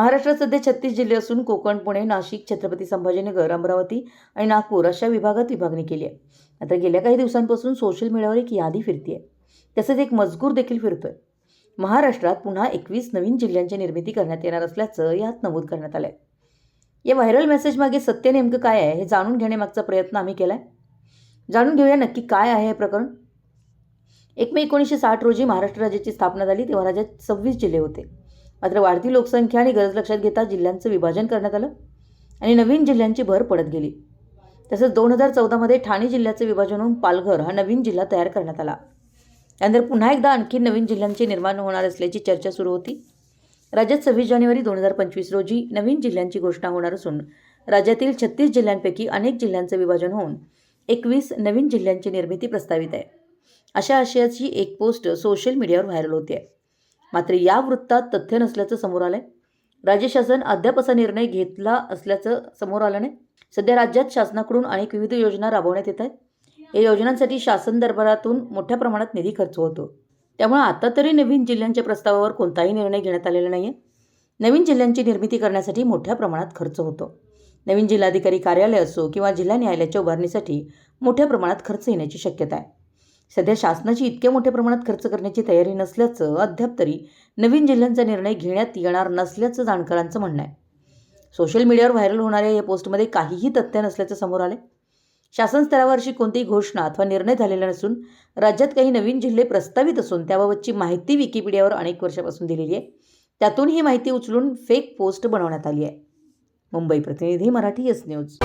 महाराष्ट्रात सध्या छत्तीस जिल्हे असून कोकण पुणे नाशिक छत्रपती संभाजीनगर अमरावती आणि नागपूर अशा विभागात विभागणी केली आहे. मात्र गेल्या काही दिवसांपासून सोशल मीडियावर एक यादी फिरते तसेच एक मजकूर देखील फिरतोय. महाराष्ट्रात पुन्हा एकवीस नवीन जिल्ह्यांची निर्मिती करण्यात येणार असल्याचं यात नमूद करण्यात आलं आहे या व्हायरल मेसेजमागे सत्य नेमकं काय आहे हे जाणून घेण्यामागचा प्रयत्न आम्ही केला आहे जाणून घेऊया नक्की काय आहे हे प्रकरण. एक मे एकोणीसशे साठ रोजी महाराष्ट्र राज्याची स्थापना झाली तेव्हा राज्यात सव्वीस जिल्हे होते. मात्र वाढती लोकसंख्या आणि गरज लक्षात घेता जिल्ह्यांचं विभाजन करण्यात आलं आणि नवीन जिल्ह्यांची भर पडत गेली. तसंच दोन हजार चौदामध्ये ठाणे जिल्ह्याचं विभाजन होऊन पालघर हा नवीन जिल्हा तयार करण्यात आला. त्यानंतर पुन्हा एकदा आणखी नवीन जिल्ह्यांचे निर्माण होणार असल्याची चर्चा सुरू होती. राज्यात सव्वीस जानेवारी दोन हजार पंचवीस रोजी नवीन जिल्ह्यांची घोषणा होणार असून राज्यातील छत्तीस जिल्ह्यांपैकी अनेक जिल्ह्यांचं विभाजन होऊन एकवीस नवीन जिल्ह्यांची निर्मिती प्रस्तावित आहे. अशा आशयाची एक पोस्ट सोशल मीडियावर व्हायरल होते आहे मात्र या वृत्तात तथ्य नसल्याचं समोर आलंय. राज्य शासन अद्याप असा निर्णय घेतला असल्याचं समोर आलं नाही सध्या राज्यात शासनाकडून अनेक विविध योजना राबवण्यात येत आहेत. या योजनांसाठी शासन दरबारातून मोठ्या प्रमाणात निधी खर्च होतो. त्यामुळे आता तरी नवीन जिल्ह्यांच्या प्रस्तावावर कोणताही निर्णय घेण्यात आलेला नाही आहे नवीन जिल्ह्यांची निर्मिती करण्यासाठी मोठ्या प्रमाणात खर्च होतो. नवीन जिल्हाधिकारी कार्यालय असो किंवा जिल्हा न्यायालयाच्या उभारणीसाठी मोठ्या प्रमाणात खर्च येण्याची शक्यता आहे. सध्या शासनाची इतक्या मोठ्या प्रमाणात खर्च करण्याची तयारी नसल्याचं अद्याप तरी नवीन जिल्ह्यांचा निर्णय घेण्यात येणार नसल्याचं जाणकारांचं म्हणणं आहे. सोशल मीडियावर व्हायरल होणाऱ्या या पोस्टमध्ये काहीही तथ्य नसल्याचं समोर आले शासन स्तरावर अशी कोणतीही घोषणा अथवा निर्णय झालेला नसून राज्यात काही नवीन जिल्हे प्रस्तावित असून त्याबाबतची माहिती विकिपीडियावर अनेक वर्षापासून दिलेली आहे. त्यातून ही माहिती उचलून फेक पोस्ट बनवण्यात आली आहे. मुंबई प्रतिनिधी मराठी एस न्यूज.